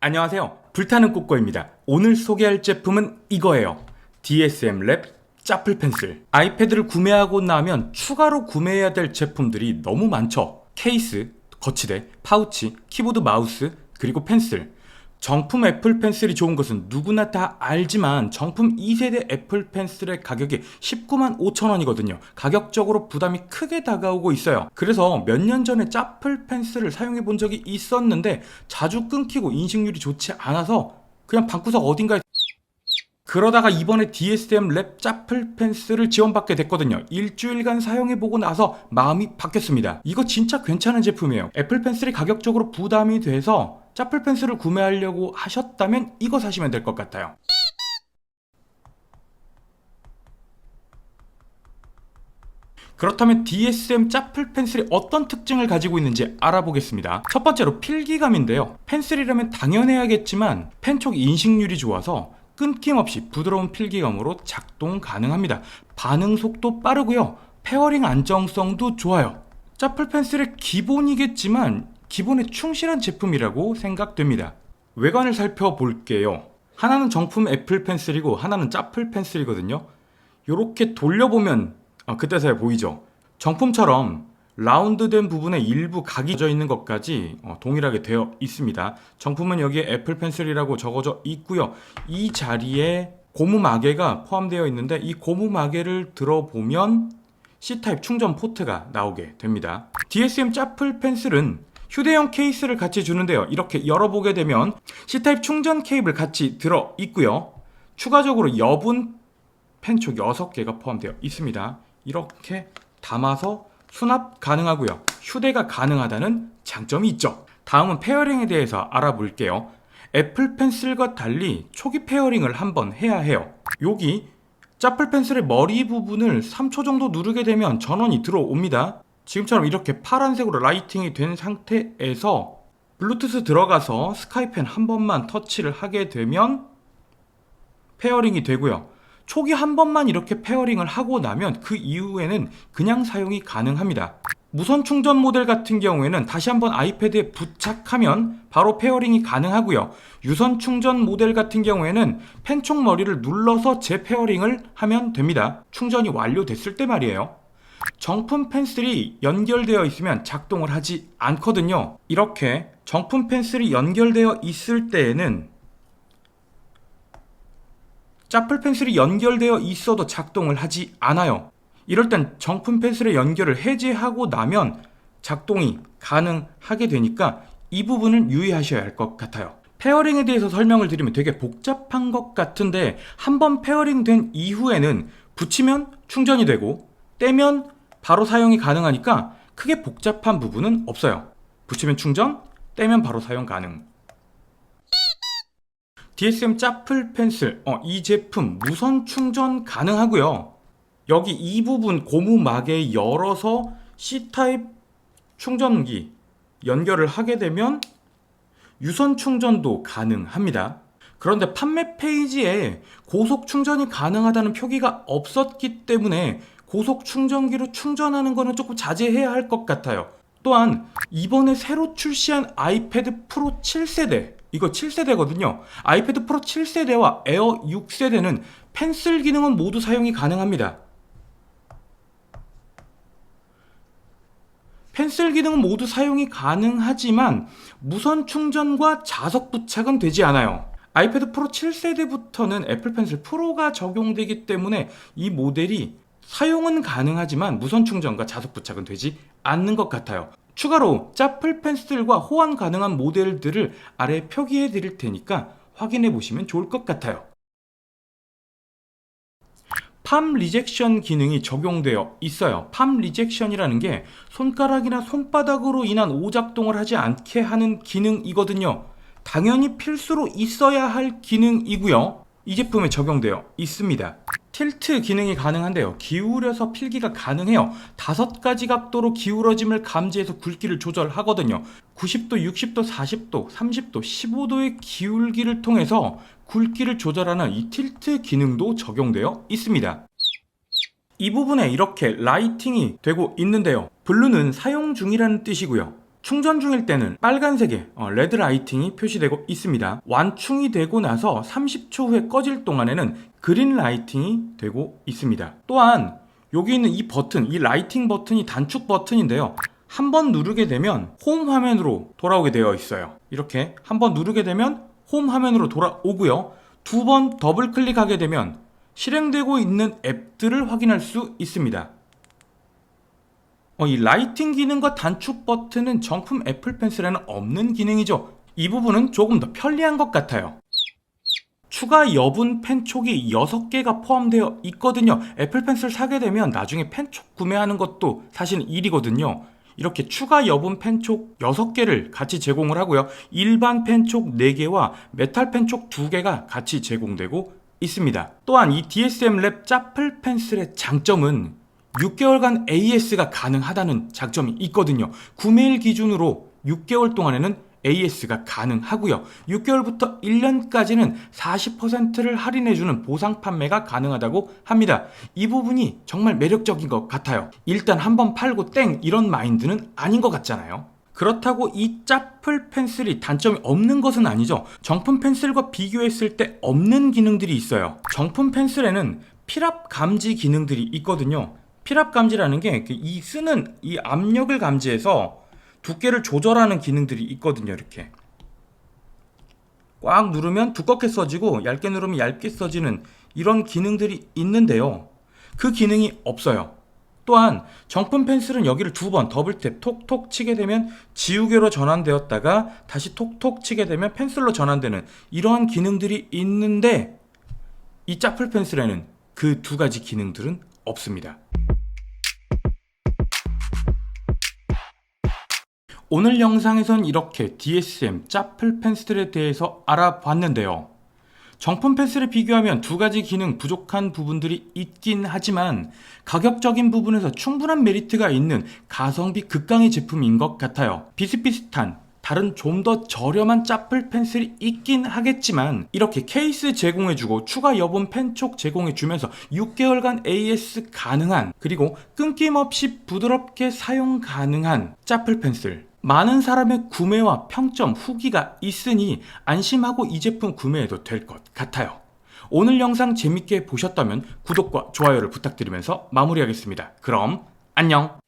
안녕하세요. 불타는 꼬꼬입니다. 오늘 소개할 제품은 이거예요. DSM 랩 짜플 펜슬. 아이패드를 구매하고 나면 추가로 구매해야 될 제품들이 너무 많죠. 케이스, 거치대, 파우치, 키보드 마우스, 그리고 펜슬. 정품 애플 펜슬이 좋은 것은 누구나 다 알지만 정품 2세대 애플 펜슬의 가격이 19만 5천 원이거든요. 가격적으로 부담이 크게 다가오고 있어요. 그래서 몇 년 전에 짜플 펜슬을 사용해 본 적이 있었는데 자주 끊기고 인식률이 좋지 않아서 그냥 방구석 어딘가에 그러다가 이번에 DSM 랩 짜플 펜슬을 지원받게 됐거든요. 일주일간 사용해보고 나서 마음이 바뀌었습니다. 이거 진짜 괜찮은 제품이에요. 애플 펜슬이 가격적으로 부담이 돼서 짜플 펜슬을 구매하려고 하셨다면 이거 사시면 될 것 같아요. 그렇다면 DSM 짜플 펜슬이 어떤 특징을 가지고 있는지 알아보겠습니다. 첫 번째로 필기감인데요. 펜슬이라면 당연해야겠지만 펜촉 인식률이 좋아서 끊김없이 부드러운 필기감으로 작동 가능합니다. 반응 속도 빠르고요. 페어링 안정성도 좋아요. 짜플 펜슬의 기본이겠지만 기본에 충실한 제품이라고 생각됩니다. 외관을 살펴볼게요. 하나는 정품 애플 펜슬이고 하나는 짜플 펜슬이거든요. 이렇게 돌려보면 아, 그때서야 보이죠. 정품처럼 라운드된 부분에 일부 각이 져 있는 것까지 어, 동일하게 되어 있습니다. 정품은 여기에 애플 펜슬이라고 적어져 있고요. 이 자리에 고무 마개가 포함되어 있는데 이 고무 마개를 들어보면 C타입 충전 포트가 나오게 됩니다. DSM 짜플 펜슬은 휴대용 케이스를 같이 주는데요. 이렇게 열어보게 되면 C타입 충전 케이블 같이 들어 있고요. 추가적으로 여분 펜촉 6개가 포함되어 있습니다. 이렇게 담아서 수납 가능하고요. 휴대가 가능하다는 장점이 있죠. 다음은 페어링에 대해서 알아볼게요. 애플 펜슬과 달리 초기 페어링을 한번 해야 해요. 여기 짜플 펜슬의 머리 부분을 3초 정도 누르게 되면 전원이 들어옵니다. 지금처럼 이렇게 파란색으로 라이팅이 된 상태에서 블루투스 들어가서 스카이펜 한 번만 터치를 하게 되면 페어링이 되고요. 초기 한 번만 이렇게 페어링을 하고 나면 그 이후에는 그냥 사용이 가능합니다. 무선 충전 모델 같은 경우에는 다시 한번 아이패드에 부착하면 바로 페어링이 가능하고요. 유선 충전 모델 같은 경우에는 펜촉 머리를 눌러서 재페어링을 하면 됩니다. 충전이 완료됐을 때 말이에요. 정품 펜슬이 연결되어 있으면 작동을 하지 않거든요. 이렇게 정품 펜슬이 연결되어 있을 때에는 짜플 펜슬이 연결되어 있어도 작동을 하지 않아요. 이럴 땐 정품 펜슬의 연결을 해제하고 나면 작동이 가능하게 되니까 이 부분을 유의하셔야 할 것 같아요. 페어링에 대해서 설명을 드리면 되게 복잡한 것 같은데 한번 페어링 된 이후에는 붙이면 충전이 되고 떼면 바로 사용이 가능하니까 크게 복잡한 부분은 없어요. 붙이면 충전, 떼면 바로 사용 가능. DSM 짜플 펜슬, 어, 이 제품 무선 충전 가능하고요. 여기 이 부분 고무 마개 열어서 C타입 충전기 연결을 하게 되면 유선 충전도 가능합니다. 그런데 판매 페이지에 고속 충전이 가능하다는 표기가 없었기 때문에 고속 충전기로 충전하는 거는 조금 자제해야 할 것 같아요. 또한 이번에 새로 출시한 아이패드 프로 7세대 이거 7세대거든요. 아이패드 프로 7세대와 에어 6세대는 펜슬 기능은 모두 사용이 가능합니다. 펜슬 기능은 모두 사용이 가능하지만 무선 충전과 자석 부착은 되지 않아요. 아이패드 프로 7세대부터는 애플 펜슬 프로가 적용되기 때문에 이 모델이 사용은 가능하지만 무선 충전과 자석 부착은 되지 않는 것 같아요. 추가로 짜플 펜슬과 호환 가능한 모델들을 아래 표기해 드릴 테니까 확인해 보시면 좋을 것 같아요. 팜 리젝션 기능이 적용되어 있어요. 팜 리젝션이라는 게 손가락이나 손바닥으로 인한 오작동을 하지 않게 하는 기능이거든요. 당연히 필수로 있어야 할 기능이고요. 이 제품에 적용되어 있습니다. 틸트 기능이 가능한데요. 기울여서 필기가 가능해요. 다섯 가지 각도로 기울어짐을 감지해서 굵기를 조절하거든요. 90도, 60도, 40도, 30도, 15도의 기울기를 통해서 굵기를 조절하는 이 틸트 기능도 적용되어 있습니다. 이 부분에 이렇게 라이팅이 되고 있는데요. 블루는 사용 중이라는 뜻이고요. 충전 중일 때는 빨간색의 어, 레드 라이팅이 표시되고 있습니다. 완충이 되고 나서 30초 후에 꺼질 동안에는 그린 라이팅이 되고 있습니다. 또한 여기 있는 이 버튼, 이 라이팅 버튼이 단축 버튼인데요. 한 번 누르게 되면 홈 화면으로 돌아오게 되어 있어요. 이렇게 한 번 누르게 되면 홈 화면으로 돌아오고요. 두 번 더블 클릭하게 되면 실행되고 있는 앱들을 확인할 수 있습니다. 어, 이 라이팅 기능과 단축 버튼은 정품 애플 펜슬에는 없는 기능이죠. 이 부분은 조금 더 편리한 것 같아요. 추가 여분 펜촉이 6개가 포함되어 있거든요. 애플 펜슬 사게 되면 나중에 펜촉 구매하는 것도 사실 일이거든요. 이렇게 추가 여분 펜촉 6개를 같이 제공을 하고요. 일반 펜촉 4개와 메탈 펜촉 2개가 같이 제공되고 있습니다. 또한 이 DSM 랩 짜플 펜슬의 장점은 6개월간 AS가 가능하다는 장점이 있거든요. 구매일 기준으로 6개월 동안에는 AS가 가능하고요. 6개월부터 1년까지는 40%를 할인해주는 보상 판매가 가능하다고 합니다. 이 부분이 정말 매력적인 것 같아요. 일단 한번 팔고 땡 이런 마인드는 아닌 것 같잖아요. 그렇다고 이 짜플 펜슬이 단점이 없는 것은 아니죠. 정품 펜슬과 비교했을 때 없는 기능들이 있어요. 정품 펜슬에는 필압 감지 기능들이 있거든요. 필압 감지라는 게 이 쓰는 이 압력을 감지해서 두께를 조절하는 기능들이 있거든요. 이렇게 꽉 누르면 두껍게 써지고 얇게 누르면 얇게 써지는 이런 기능들이 있는데요. 그 기능이 없어요. 또한 정품 펜슬은 여기를 두 번 더블탭 톡톡 치게 되면 지우개로 전환되었다가 다시 톡톡 치게 되면 펜슬로 전환되는 이러한 기능들이 있는데 이 짜플 펜슬에는 그 두 가지 기능들은 없습니다. 오늘 영상에선 이렇게 DSM 짜플 펜슬에 대해서 알아봤는데요. 정품 펜슬에 비교하면 두 가지 기능 부족한 부분들이 있긴 하지만 가격적인 부분에서 충분한 메리트가 있는 가성비 극강의 제품인 것 같아요. 비슷비슷한 다른 좀 더 저렴한 짜플 펜슬이 있긴 하겠지만 이렇게 케이스 제공해주고 추가 여분 펜촉 제공해주면서 6개월간 AS 가능한 그리고 끊김없이 부드럽게 사용 가능한 짜플 펜슬 많은 사람의 구매와 평점 후기가 있으니 안심하고 이 제품 구매해도 될 것 같아요. 오늘 영상 재밌게 보셨다면 구독과 좋아요를 부탁드리면서 마무리하겠습니다. 그럼 안녕!